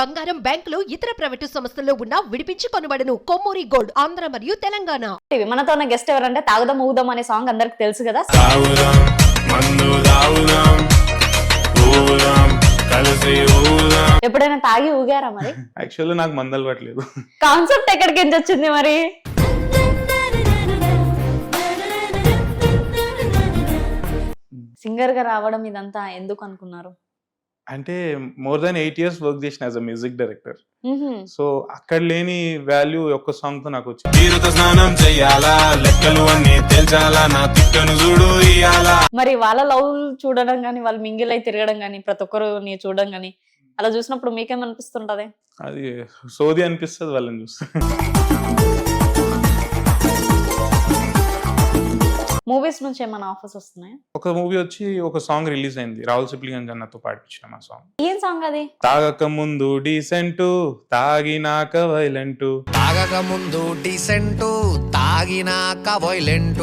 బంగారం బ్యాంకులు ఇతర ప్రైవేటు సంస్థల్లో ఉన్న విడిపించి కొనబడను. కొమ్మూరి గోల్డ్ ఆంధ్ర మరియు తెలంగాణ. మనతో ఉన్న గెస్ట్ ఎవరంటే తాగుదాం ఊగుదాం అనే సాంగ్ అందరికి తెలుసు కదా. ఊదాం ఊదాం ఎప్పుడైనా తాగి ఊగారా మరి? యాక్చువల్లీ నాకు మందు అలవాట్లేదు. కాన్సెప్ట్ ఎక్కడికి వచ్చింది మరి? సింగర్గా రావడం ఇదంతా ఎందుకు అనుకున్నారు? అంటే more than eight years work చేసిన as a music director. So అక్కడ లేని వాల్యూ ఒక్క సాంగ్తో నాకు వచ్చింది. తీరుత స్నానం చెయ్యాలా లెక్కలు అన్ని తేల్చాలా? నా తిక్కను చూడు ఇయ్యాలా? మరి వాళ్ళ లవ్ చూడడం కానీ వాళ్ళు మింగిల్ అయి తిరగడం కానీ ప్రతి ఒక్కరుని చూడడం కానీ అలా చూసినప్పుడు మీకేమనిపిస్తుంటది? అది సోది అనిపిస్తుంది వాళ్ళని చూస్తే. మూవీస్ నుంచి ఏమైనా ఆఫర్స్ వస్తున్నాయి? ఒక మూవీ వచ్చి ఒక సాంగ్ రిలీజ్ అయింది. రాహుల్ సిప్లిగంజ్ అన్నతో పాటించిన ఆ సాంగ్. ఏం సాంగ్ అది? తాగక ముందు డీసెంట్ తాగినాక వైలెంట్. తాగక ముందు డీసెంట్ తాగినాక వైలెంట్.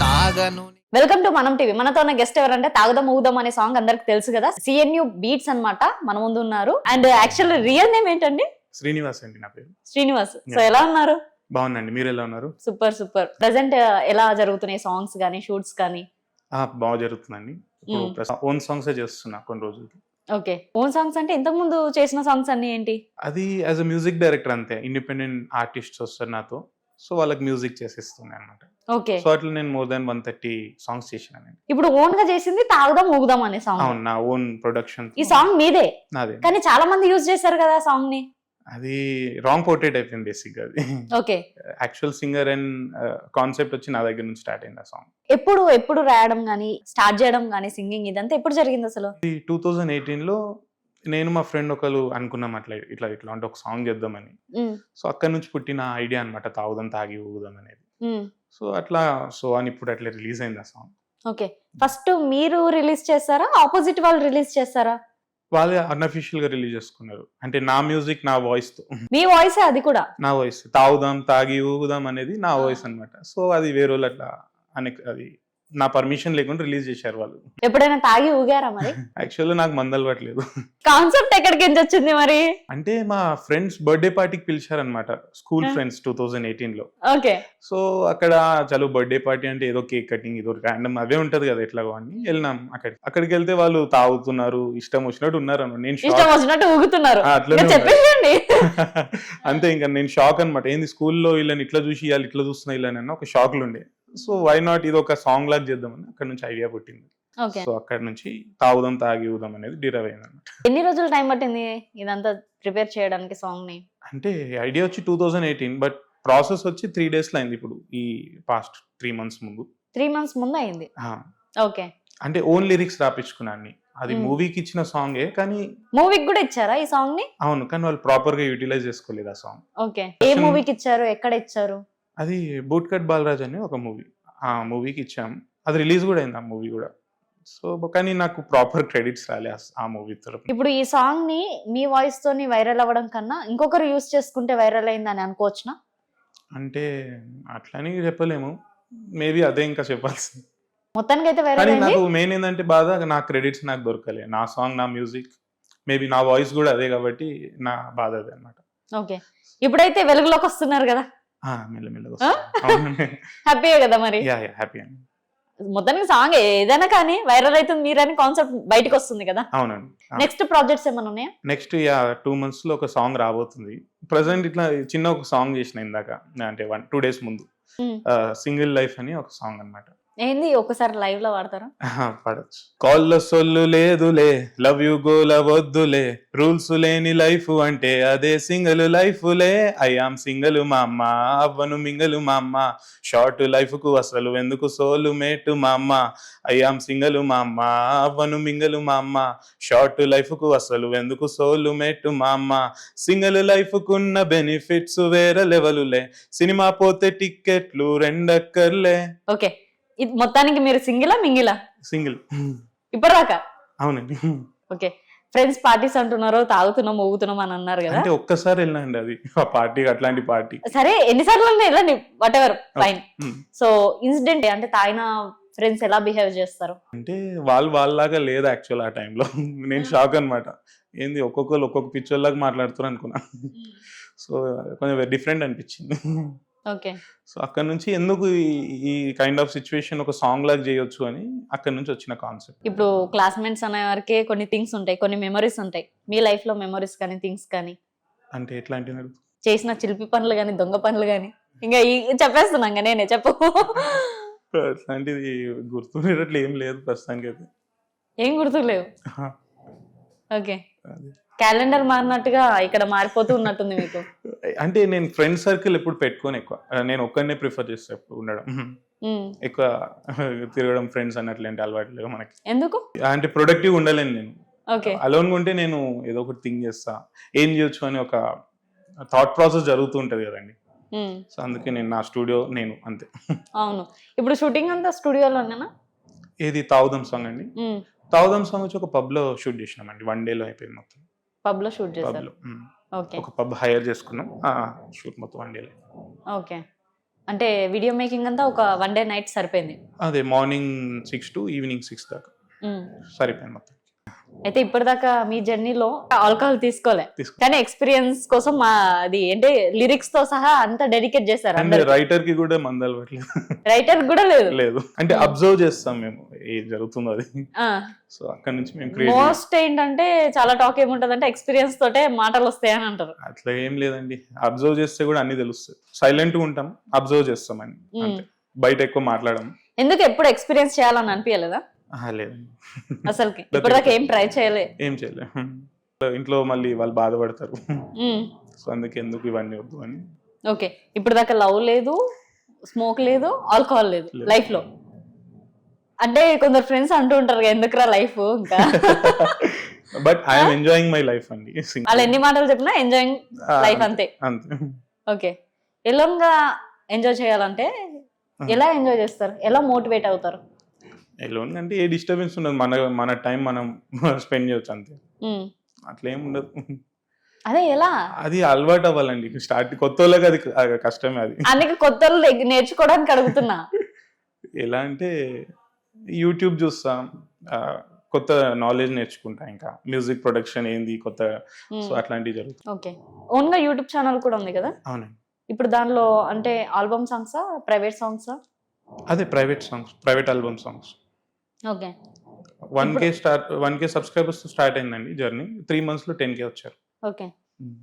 తాగను వెల్కమ్ టు మనం టీవీ. మనతో ఉన్న గెస్ట్ ఎవరంటే తాగుదాం ఊగుదాం అనే సాంగ్ అందరికి తెలుసు కదా. సిఎన్యు బీట్స్ అన్నమాట మన ముందు ఉన్నారు. అండ్ యాక్చువల్ రియల్ నేమ్ ఏంటండి? శ్రీనివాస్ అండి నా పేరు. శ్రీనివాస్. సో. ఎలా ఉన్నారు? బాగుందండి. మీరు ఎలా ఉన్నారు? Super super. ప్రెసెంట్ ఎలా జరుగుతున్నాయి సాంగ్స్ కానీ షూట్స్ కానీ? ఆ, బాగా జరుగుతుందండి. ఓన్ సాంగ్స్ చేస్తున్నా కొన్ని రోజులకి. ఓకే. ఓన్ సాంగ్స్ అంటే ఇంతకు ముందు చేసిన సాంగ్స్ అన్ని ఏంటి? అది యాజ్ అ మ్యూజిక్ డైరెక్టర్ అంతే. ఇండిపెండెంట్ ఆర్టిస్ట్ వస్తారు నాతో. సో వాళ్ళకి మ్యూజిక్ చేసేస్తుంది అనమాట ఓకే. సో అట్లా నేను more than one thirty songs చేసిన నేను. ఇప్పుడు ఓన్గా చేసింది తాగుదాం ఊగుదాం అనే సాంగ్. అవును నా ఓన్ ప్రొడక్షన్. ఈ సాంగ్ మీదే. నాదే. కానీ చాలా మంది యూజ్ చేశారు కదా సాంగ్ని అది రాంగ్ పోర్ట్రేట్ అయిపోయింది బేసిక్ అది. Okay actual singer and concept వచ్చి నా దగ్గర నుంచి స్టార్ట్ అయింది ఆ సాంగ్ ఎప్పుడు ఎప్పుడు రాయడం కానీ స్టార్ట్ చేయడం కానీ సింగింగ్ ఇదంతా ఎప్పుడు జరిగింది అసలు? ఇది టూ థౌజండ్ ఎయిటీన్లో నేను మా ఫ్రెండ్ ఒకరు అనుకున్నాం అట్లా ఇట్లా ఇట్లా అంటే ఒక సాంగ్ చేద్దామని. సో అక్కడ నుంచి పుట్టిన ఐడియా అనమాట తాగుదాం తాగి ఊగుదాం అనేది. సో అట్లా సో అని ఇప్పుడు అట్లా రిలీజ్ అయింది ఆ సాంగ్ ఓకే ఫస్ట్ మీరు రిలీజ్ చేస్తారా ఆపోజిట్ వాళ్ళు రిలీజ్ చేస్తారా వాళ్ళే అన్అఫీషియల్గా రిలీజ్ చేసుకున్నారు. అంటే నా మ్యూజిక్ నా వాయిస్తో. మీ వాయిస్ అది కూడా? నా వాయిస్ తాగుదాం తాగి ఊగుదాం అనేది నా వాయిస్ అన్నమాట. సో అది వేరే వాళ్ళు అట్లా అని అది నా పర్మిషన్ లేకుండా రిలీజ్ చేశారు వాళ్ళు. ఎప్పుడైనా తాగి ఊగారా మరి? యాక్చువల్లీ నాకు మందు అలవాట్లేదు కాన్సెప్ట్ ఎక్కడికి నుంచి వచ్చింది మరి? అంటే మా ఫ్రెండ్స్ బర్త్డే పార్టీకి పిలిచారనమాట స్కూల్. ఫ్రెండ్స్ టూ థౌజండ్ ఎయిటీన్లో. ఓకే. సో అక్కడ చలో బర్త్డే పార్టీ అంటే ఏదో కేక్ కటింగ్ ఏదో ర్యాండమ్ అవే ఉంటది కదా ఎట్లా అని వెళ్ళినాం అక్కడికి. అక్కడికి వెళ్తే వాళ్ళు తాగుతున్నారు ఇష్టం వచ్చినట్టు ఉన్నారు. నేను ఇష్టం వచ్చినట్టు ఊగుతున్నారు. చెప్పేయండి అంతే ఇంకా నేను షాక్ అనమాట ఏంది స్కూల్లో వీళ్ళని ఇట్లా చూసి ఇవాళ ఇట్లా చూస్తున్నా వీళ్ళని ఒక షాక్ ఉండే. సో వై నాట్ ఇది ఒక సాంగ్ లాగా చేద్దామని అక్కడ నుంచి ఐడియా పుట్టింది. సో అక్కడ నుంచి తాగుదాం తాగి ఊదాం అనేది డిరైవ్ అయింది అనమాట ఎన్ని రోజులు టైం పట్టింది ఇదంతా ప్రిపేర్ చేయడానికి సాంగ్ని? అంటే ఐడియా వచ్చి two thousand eighteen but process వచ్చి త్రీ డేస్లో అయింది ఇప్పుడు ఈ పాస్ట్ త్రీ మంత్స్ ముందు. త్రీ మంత్స్ ముందు అయింది? ఓకే అంటే ఓన్ లిరిక్స్ రాపించుకున్నాను అది Hmm. మూవీకి ఇచ్చిన సాంగే కానీ మూవీకి కూడా ఇచ్చారా ఈ సాంగ్ని? అవును కానీ వాళ్ళు ప్రాపర్గా యూటిలైజ్ చేసుకోలేదు ఆ సాంగ్ ఓకే ఏ మూవీకి ఇచ్చారు? ఎక్కడ ఇచ్చారు? అది బూట్ కట్ బాలరాజ్ అని ఒక మూవీ. ఆ మూవీకి ఇచ్చాం. అది రిలీజ్ కూడా అయింది ఆ మూవీ కూడా. సో కానీ నాకు ప్రాపర్ క్రెడిట్స్ రాలే ఆ- ఆ మూవీ తరపు ఇప్పుడు ఈ సాంగ్ని మీ వాయిస్ తోని వైరల్ అవ్వడం కన్నా ఇంకొకరు యూస్ చేసుకుంటే వైరల్ అయిందని అనుకోవచ్చునా? అంటే అట్లని చెప్పలేము. మేబీ అదే ఇంకా చెప్పాల్సింది. మొత్తానికి అయితే వైరల్ కానీ అయింది. నాకు మెయిన్ ఏంటంటే బాధ నా క్రెడిట్స్ నాకు దొరకలే. నా సాంగ్ నా మ్యూజిక్ మేబీ నా వాయిస్ కూడా అదే కాబట్టి నా బాధ అదే అనమాట ఓకే. ఇప్పుడైతే వెలుగులోకి వస్తున్నారు కదా? హ్యాపీయే కదా మరి? హ్యాపీ అండి. మొత్తానికి సాంగ్ ఏదైనా కానీ వైరల్ అవుతుంది మీరని కాన్సెప్ట్ బయటకు వస్తుంది కదా. అవునండి. నెక్స్ట్ ప్రాజెక్ట్స్ ఏమైనా ఉన్నాయా? నెక్స్ట్ యా టూ మంత్స్లో ఒక సాంగ్ రాబోతుంది. ప్రజెంట్ ఇట్లా చిన్న ఒక సాంగ్ చేసిన ఇందాక అంటే వన్ టూ డేస్ ముందు. Hmm. సింగిల్ లైఫ్ అని ఒక సాంగ్ అన్నమాట. ఏంది ఒకసారి లైవ్లో వాడతారా? పాడొచ్చు కాళ్ళ సొల్లు లేదులే లవ్ యు గోల వద్దులే. రూల్స్ లేని లైఫ్ అంటే అదే సింగిల్ లైఫ్లే. ఐఆమ్ సింగిల్ మా అమ్మ అవ్వను మింగలు మా అమ్మ షార్ట్ లైఫ్కు అసలు ఎందుకు సోలు మేటు మా అమ్మ ఐఆమ్ సింగిల్ మా అమ్మ అవ్వను మింగలు మా అమ్మ షార్ట్ లైఫ్కు అసలు ఎందుకు సోలు మేటు మా అమ్మ సింగిల్ లైఫ్ కున్న బెనిఫిట్స్ వేరే లెవెలులే సినిమా పోతే టిక్కెట్లు రెండక్కర్లే. ఓకే ఇది మొత్తానికి మీరు సింగిలా మింగిలా? సింగిల్. ఇప్పటిదాకా? అవునండి. ఓకే. ఫ్రెండ్స్ పార్టీస్ అంటున్నారు తాగుతున్నాం ఊగుతున్నాం అని అన్నారు కదా. అంటే ఒక్కసారి వెళ్ళండి అది. ఆ పార్టీ అట్లాంటి పార్టీ. సరే ఎన్నిసార్లు వెళ్ళండి whatever fine so incident అంటే తాగిన ఫ్రెండ్స్ ఎలా బిహేవ్ చేస్తారు? అంటే వాళ్ళు వాళ్ళలాగా లేదు యాక్చువల్ ఆ టైంలో నేను షాక్ అన్నమాట. ఏంది ఒక్కొక్కరు ఒక్కొక్క పిక్చర్లాగా మాట్లాడుతారు అనుకున్నా. సో కొంచెం డిఫరెంట్ అనిపించింది. సో అక్కడ నుంచి ఎందుకు ఈ- కైండ్ ఆఫ్ సిచ్యువేషన్ ఒక సాంగ్ లాగా చేయొచ్చు అని అక్కడ నుంచి వచ్చిన కాన్సెప్ట్ ఇప్పుడు క్లాస్మేట్స్ అనే వరకే కొన్ని థింగ్స్ ఉంటాయి కొన్ని మెమరీస్ ఉంటాయి. మీ లైఫ్లో మెమరీస్ కానీ థింగ్స్ కానీ. అంటే ఎట్లాంటి చేసిన చిలిపి పనులు కానీ దొంగ పనులు కానీ ఇంకా ఈ చెప్పేస్తున్నాం నేనే చెప్పు. అట్లాంటిది గుర్తుండేటట్లు ఏం లేదు ప్రస్తుతానికి అయితే ఏం గుర్తులేవు? ఓకే. క్యాలెండర్ మారినట్టుగా ఇక్కడ మారిపోతూ ఉన్నట్టుంది మీకు? అంటే నేను ఫ్రెండ్ సర్కిల్ ఎప్పుడు పెట్టుకోను ఎక్కువ. నేను ఒక్కడనే ప్రిఫర్ చేస్తా ఎప్పుడు ఉండడం. ఎక్కువ తిరగడం ఫ్రెండ్స్ అన్నట్లాంటి అలవాటు లేవు మనకి. ఎందుకు? అంటే ప్రొడక్టివ్ ఉండలేను నేను. ఓకే. అలోన్గా ఉంటే నేను ఏదో ఒకటి థింక్ చేస్తా. ఏం చేయొచ్చు అని ఒక థాట్ ప్రాసెస్ జరుగుతూ ఉంటుంది కదండి. సో అందుకే నేను నా స్టూడియో నేను అంతే. అవును. ఇప్పుడు షూటింగ్ అంతా స్టూడియోలోనేనా ఏది? తావుదం సాంగ్ అండి? తావుదం సాంగ్ వచ్చి ఒక పబ్లో షూట్ చేసినామండి. వన్ డే లో అయిపోయింది మొత్తం. పబ్లో షూట్ చేశారు. ఓకే ఒక పబ్ హైర్ చేసుకున్నాం. షూట్ మొత్తం వన్ డేలో ఓకే అంటే వీడియో మేకింగ్ అంతా ఒక వన్ డే నైట్ సరిపోయింది. అదే morning six to evening six దాకా. సరిపోయింది మొత్తం. అయితే ఇప్పటిదాకా మీ జర్నీలో ఆల్కహాల్ తీసుకోలే. తీసుకో. కానీ ఎక్స్పీరియన్స్ కోసం మా అది ఏంటి లిరిక్స్తో సహా అంతా డెడికేట్ చేశారు రైటర్కి కూడా మంది అలవాట్లేదు రైటర్ కూడా లేదు. లేదు. అంటే అబ్జర్వ్ చేస్తాం మేము ఏం జరుగుతుందో అది. సో అక్కడ నుంచి మేము మోస్ట్ ఏంటంటే చాలా టాక్ ఏముంటదంటే ఎక్స్పీరియన్స్ తోటే మాటలు వస్తాయని అంటారు. అట్లా ఏం లేదండి. అబ్జర్వ్ చేస్తే కూడా అన్ని తెలుస్తుంది సైలెంట్గా ఉంటాం అబ్జర్వ్ చేస్తాం అని. అంతే. బయట ఎక్కువ మాట్లాడము. ఎందుకు ఎప్పుడు ఎక్స్పీరియన్స్ చేయాలని అనిపించలేదా? లేదండి అసలుకి ఇప్పటిదాకా ఏం ట్రై చేయలే. ఏం ఇంట్లో మళ్ళీ వాళ్ళు బాధపడతారు. సో అందుకే ఎందుకు ఇవన్నీ వద్దు అని. ఓకే ఇప్పుడు దాకా లవ్ లేదు స్మోక్ లేదు ఆల్కహాల్ లేదు. లైఫ్లో అంటే కొందరు ఫ్రెండ్స్ అంటూ ఉంటారు "కదా, ఎందుకురా లైఫ్ ఇంకా? But I'm enjoying my life అండి. వాళ్ళు ఎన్ని మాటలు చెప్పినా ఎంజాయింగ్ లైఫ్ అంతే అంతే. ఓకే ఎలాన్గా ఎంజాయ్ చేయాలంటే ఎలా ఎంజాయ్ చేస్తారు? ఎలా మోటివేట్ అవుతారు? ఎలోన్ అంటే ఏ డిస్టర్బెన్స్ ఉండదు. మన మన టైం మనం స్పెండ్ చేయొచ్చు అంతే. అట్లా ఏం ఉండదు. అదే ఎలా? అది అలవాటు అవ్వాలండి. స్టార్ట్ కొత్త వాళ్ళకి అది కష్టమే అది. అందుకే కొత్త వాళ్ళు నేర్చుకోవడానికి అడుగుతున్నా. ఎలా అంటే యూట్యూబ్ చూస్తాం. కొత్త నాలెడ్జ్ నేర్చుకుంటా ఇంకా. మ్యూజిక్ ప్రొడక్షన్ ఏంది కొత్త సో అట్లాంటివి జరుగుతాయి. ఓకే. ఓన్గా యూట్యూబ్ ఛానల్ కూడా ఉంది కదా? అవునండి. ఇప్పుడు దానిలో అంటే ఆల్బమ్ సాంగ్సా ప్రైవేట్ సాంగ్సా అదే private songs private album songs okay. One K start one K subscribers start అయిందండి జర్నీ. త్రీ మంత్స్లో టెన్ కే వచ్చారు. ఓకే.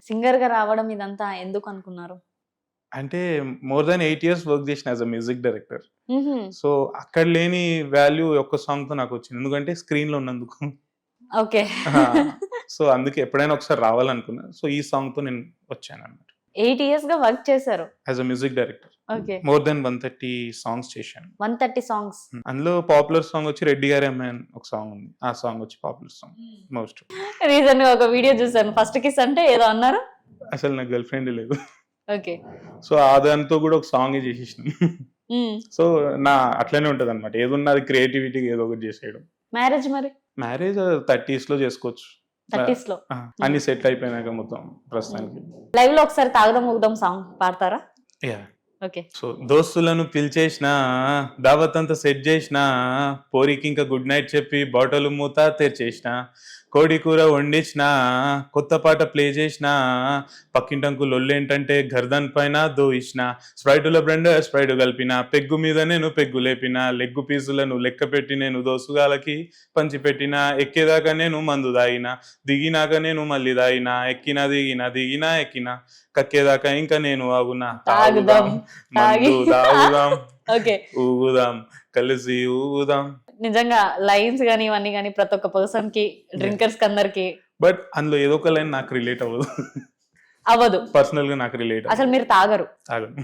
సింగర్గా రావడం ఇదంతా ఎందుకు అనుకున్నారు? అంటే more than eight years work చేసిన as a music director. So అక్కడ లేని వాల్యూ ఒక్క సాంగ్తో నాకు వచ్చింది. ఎందుకంటే స్క్రీన్లో ఉన్నందుకు. ఓకే. సో అందుకే ఎప్పుడైనా ఒకసారి రావాలనుకున్నా. సో ఈ సాంగ్తో నేను వచ్చాను అనమాట ఎయిట్ ఇయర్స్గా వర్క్ చేశారు. As a music director okay more than one thirty songs చేశాను. వన్ థర్టీ సాంగ్స్ అందులో పాపులర్ సాంగ్ వచ్చి రెడ్డి గారి అమ్మాయి ఒక సాంగ్ ఉంది. ఆ సాంగ్ వచ్చి పాపులర్ సాంగ్ మోస్ట్ రీసెంట్గా ఒక వీడియో చూసాను ఫస్ట్ కిస్ అంటే ఏదో అన్నారు? అసలు నాకు గర్ల్ ఫ్రెండ్ లేదు. ఓకే సో ఆ దాంతో కూడా ఒక సాంగ్ చేసేసినాం సో నా అట్లనే ఉంటది అనమాట ఏదున్నా అది క్రియేటివిటీకి ఏదో ఒకటి చేసేయడం. మ్యారేజ్ మరి? మ్యారేజ్ థర్టీస్లో చేసుకోవచ్చు. థర్టీస్లో ఆ, అన్ని సెట్ అయిపోయినాక మొత్తం ప్రస్తుతానికి. లైవ్లో ఒకసారి తాగదాం ఊగదాం సాంగ్ పాడతారా? యా ఓకే సో దోస్తులను పిలిచేసిన దావత్ అంతా సెట్ చేసిన పోరికి ఇంకా గుడ్ నైట్ చెప్పి బాటలు మూత తెరిచేసిన కోడి కూర వండించిన కొత్త పాట ప్లే చేసిన పక్కింటంకు లొల్లేంటంటే గర్దన్ పైన దోయిసిన స్ప్రైటుల బ్రెండర్ స్ప్రైట్ కలిపిన. పెగ్గు మీద నేను పెగ్గు లేపిన. లెగ్గు పీసులను లెక్క పెట్టి నేను దోసుగాలకి పంచి పెట్టిన. ఎక్కేదాకా నేను మందు దాగిన దిగినాక నేను మళ్ళీ దాగిన ఎక్కిన దిగిన దిగిన ఎక్కిన. కక్కేదాకా ఇంకా నేను ఆగునా. తాగుదాం. మందు తాగుదాం. ఊగుదాం. కలిసి ఊగుదాం. నిజంగా లైన్స్ గానీ ఇవన్నీ గానీ ప్రతి ఒక్క పర్సన్కి డ్రింకర్స్కి అందరికి బట్ అందులో ఏదో ఒక లైన్ నాకు రిలేట్ అవ్వదు. అవ్వదు. పర్సనల్గా నాకు రిలేట్ అసలు మీరు తాగరు. తాగను.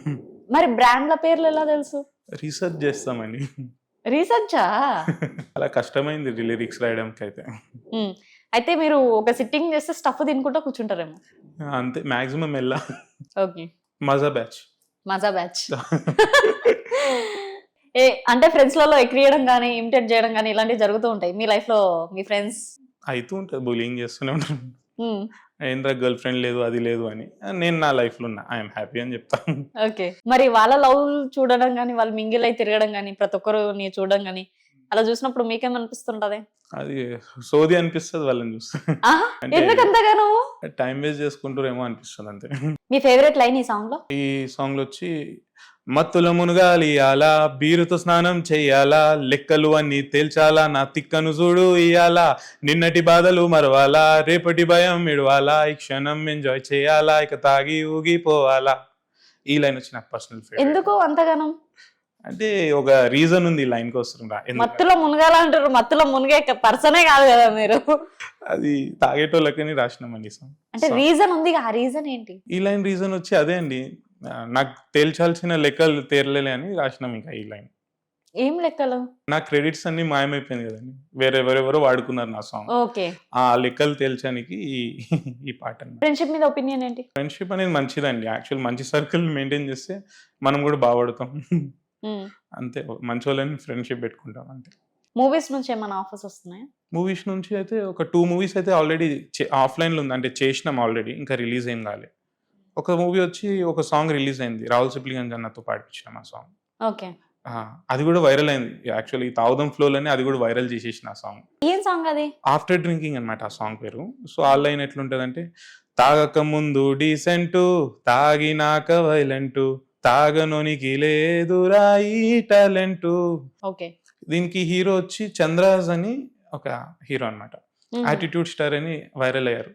మరి బ్రాండ్ల పేర్లు ఎలా తెలుసు? రీసెర్చ్ చేస్తామండి. రీసెర్చా అలా కష్టమైంది లిరిక్స్ రాయడానికి అయితే అయితే మీరు ఒక సిట్టింగ్ చేస్తే స్టఫ్ తినుకుంటా కూర్చుంటారేమో? అంతే మాక్సిమం వెళ్ళా ఓకే మజా బ్యాచ్ మజా బ్యాచ్ ఏ అంటే ఫ్రెండ్స్లలో ఎక్రియడం కానీ ఇమిటేట్ చేయడం కానీ ఇలాంటివి జరుగుతూ ఉంటాయి. మీ లైఫ్లో మీ ఫ్రెండ్స్ అవుతూ ఉంటుంది బులింగ్ చేస్తూనే ఉంటాను ఏంద్రా గర్ల్ ఫ్రెండ్ లేదు అది లేదు అని. నేను నా లైఫ్లో ఉన్నా. ఐఎమ్ హ్యాపీ అని చెప్తాను ఓకే మరి వాళ్ళ లవ్ చూడడం కానీ వాళ్ళు మింగిల్ అయి తిరగడం కానీ ప్రతి ఒక్కరు నీ చూడడం కానీ అలా చూసినప్పుడు మీకేమనిపిస్తుంటది అది సోది అనిపిస్తుంది వాళ్ళని చూస్తే. ఎందుకంతగాను టైం వేస్ట్ చేసుకుంటారేమో అనిపిస్తుంది అంతే. మీ ఫేవరెట్ లైన్ ఈ సాంగ్లో? ఈ సాంగ్లో వచ్చి మత్తుల మునగాలి అలా బీరుతో స్నానం చెయ్యాలా? లెక్కలు అన్ని తేల్చాలా? నా తిక్కను చూడు ఇయ్యాలా? నిన్నటి బాధలు మరవాలా? రేపటి భయం ఇడవాలా ఈ క్షణం ఎంజాయ్ చేయాలా? ఇక తాగి ఊగిపోవాలా? ఈ లైన్ వచ్చి నాకు పర్సనల్ ఎందుకు? అంతగానం? అంటే ఒక రీజన్ ఉంది లైన్ కోసం మత్తులో మునగాల అంటారు. మత్తులో మునిగే పర్సనే కాదు కదా మీరు. అది తాగేటోళ్ళకని రాసినామండి song. అంటే రీజన్ ఉంది. ఆ రీజన్ ఏంటి? ఈ లైన్ రీజన్ వచ్చి అదే అండి. నాకు తేల్చాల్సిన లెక్కలు తేరలే అని రాసినాం ఇంకా ఈ లైన్. ఏం లెక్కలు? నా క్రెడిట్స్ అన్ని మాయమైపోయింది కదండి. వేరే ఎవరెవరో వాడుకున్నారు నా సాంగ్. ఓకే. ఆ లెక్కలు తేల్చడానికి ఈ పాట ఫ్రెండ్షిప్ మీద ఒపీనియన్ ఏంటి? ఫ్రెండ్షిప్ అనేది మంచిదండి. యాక్చువల్ మంచి సర్కిల్ మెయింటైన్ చేస్తే మనం కూడా బాగుపడతాం అంతే. మంచి వాళ్ళని ఫ్రెండ్షిప్ పెట్టుకుంటాం అంతే. మూవీస్ నుంచి ఏమైనా ఆఫర్స్ వస్తున్నాయా? మూవీస్ నుంచి అయితే ఒక టూ మూవీస్ అయితే ఆల్రెడీ ఆఫ్లైన్లో ఉంది. అంటే చేసినాం ఆల్రెడీ ఇంకా రిలీజ్ ఏం కాలే. ఒక మూవీ వచ్చి ఒక సాంగ్ రిలీజ్ అయింది. రాహుల్ సిప్లిగంజ్ అన్నతో పాటించినాం ఆ సాంగ్. ఓకే. అది కూడా వైరల్ అయింది. యాక్చువల్లీ తాగుదం ఫ్లోలోనే అది కూడా వైరల్ చేసేసిన ఆ సాంగ్. ఏం సాంగ్ అది? ఆఫ్టర్ డ్రింకింగ్ అన్నమాట ఆ సాంగ్ పేరు. సో ఆ లైన్ ఎట్లుంటదంటే తాగక ముందు డీసెంట్ తాగినాక వైలెంట్ తాగనోనికి లేదురా ఈ టాలెంట్. ఓకే. దీనికి హీరో వచ్చి చంద్రాజ్ అని ఒక హీరో అన్నమాట. యాటిట్యూడ్ స్టార్ అని వైరల్ అయ్యారు.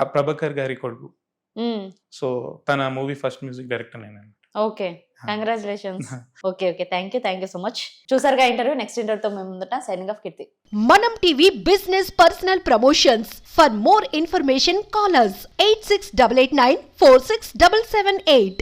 ఆ ప్రభాకర్ గారి కొడుకు. సో తన మూవీ ఫస్ట్ మ్యూజిక్ డైరెక్టర్ నేను. Okay. Congratulations okay okay. Thank you thank you so much చూసారుగా ఇంటర్వ్యూ నెక్స్ట్ ఇంటర్వ్యూతో మేము ముందట. Signing off Keerthi. మనం TV business personal promotions for more information callers eight six double eight nine four six double seven eight